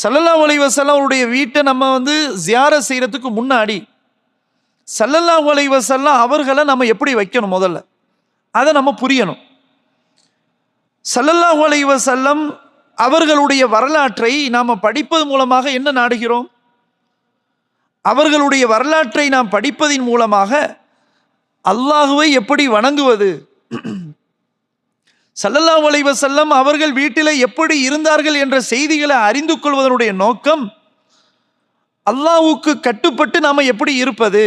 சல்லல்லா வலைவசல்லம் அவருடைய வீட்டை நம்ம வந்து ஜியார செய்கிறதுக்கு முன்னாடி சல்லல்லா வலைவசல்லம் அவர்களை நம்ம எப்படி வைக்கணும் முதல்ல? அதை நம்ம புரியணும். சல்லல்லா வலைவசல்லம் அவர்களுடைய வரலாற்றை நாம் படிப்பது மூலமாக என்ன நாடுகிறோம்? அவர்களுடைய வரலாற்றை நாம் படிப்பதின் மூலமாக அல்லாஹுவை எப்படி வணங்குவது? சல்லல்லா வளைவ செல்லம் அவர்கள் வீட்டில் எப்படி இருந்தார்கள் என்ற செய்திகளை அறிந்து கொள்வதனுடைய நோக்கம் அல்லாவுக்கு கட்டுப்பட்டு நாம் எப்படி இருப்பது?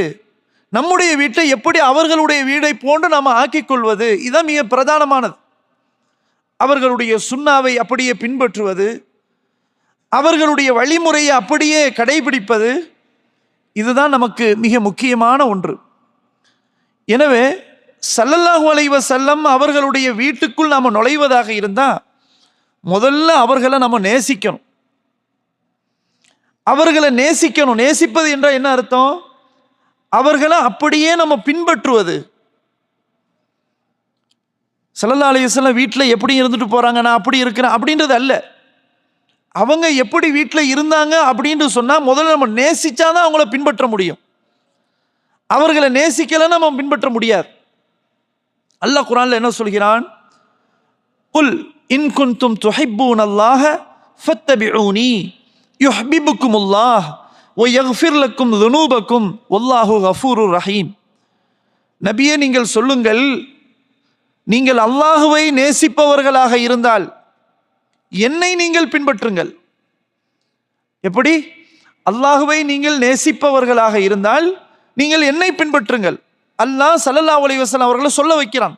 நம்முடைய வீட்டை எப்படி அவர்களுடைய வீடை போன்று நாம் ஆக்கிக் கொள்வது? இதுதான் மிக பிரதானமானது. அவர்களுடைய சுண்ணாவை அப்படியே பின்பற்றுவது அவர்களுடைய வழிமுறையை அப்படியே கடைபிடிப்பது இதுதான் நமக்கு மிக முக்கியமான ஒன்று. எனவே சல்லல்லாஹு அலைவ செல்லம் அவர்களுடைய வீட்டுக்குள் நாம் நுழைவதாக இருந்தால் முதல்ல அவர்களை நம்ம நேசிக்கணும். அவர்களை நேசிக்கணும். நேசிப்பது என்றால் என்ன அர்த்தம்? அவர்களை அப்படியே நம்ம பின்பற்றுவது. சல்லல்லா அலைஹி வீட்டில் எப்படி இருந்துட்டு போகிறாங்க நான் அப்படி இருக்கிறேன் அப்படின்றது அல்ல. அவங்க எப்படி வீட்டில் இருந்தாங்க அப்படின்னு சொன்னால் முதல்ல நம்ம நேசிச்சாதான் அவங்கள பின்பற்ற முடியும். அவர்களை நேசிக்கலைன்னா நம்ம பின்பற்ற முடியாது. அல்லாஹ் குரான்ல என்ன சொல்கிறான்? குல் இன்குந்தும் துஹிப்பூன் அல்லாஹ ஃபத்தபிஊனி யுஹ்பிபுக்கும் உல்லாஹ் யக்ஃபிர் லுனூபக்கும் ஒல்லாஹு வல்லாஹு கஃபூருர் ரஹீம். நபியே நீங்கள் சொல்லுங்கள் நீங்கள் அல்லாஹுவை நேசிப்பவர்களாக இருந்தால் என்னை நீங்கள் பின்பற்றுங்கள். எப்படி? அல்லாஹுவை நீங்கள் நேசிப்பவர்களாக இருந்தால் நீங்கள் என்னை பின்பற்றுங்கள். அல்லாஹ் சல்லல்லா அலைஹி அவர்களை சொல்ல வைக்கிறான்.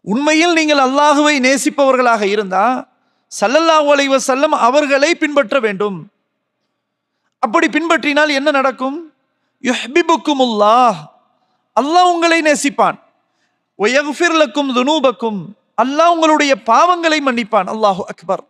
உண்மையில் நீங்கள் அல்லாஹுவை நேசிப்பவர்களாக இருந்தால் சல்லல்லா அலைஹி அவர்களை பின்பற்ற வேண்டும். அப்படி பின்பற்றினால் என்ன நடக்கும்? யுஹ்பிபுக்குமுல்லாஹ். அல்லாஹ் உங்களை நேசிப்பான். ஒயஃபிர்லக்கும் துனூபக்கும். அல்லாஹ் உங்களுடைய பாவங்களை மன்னிப்பான். அல்லாஹு அக்பர்.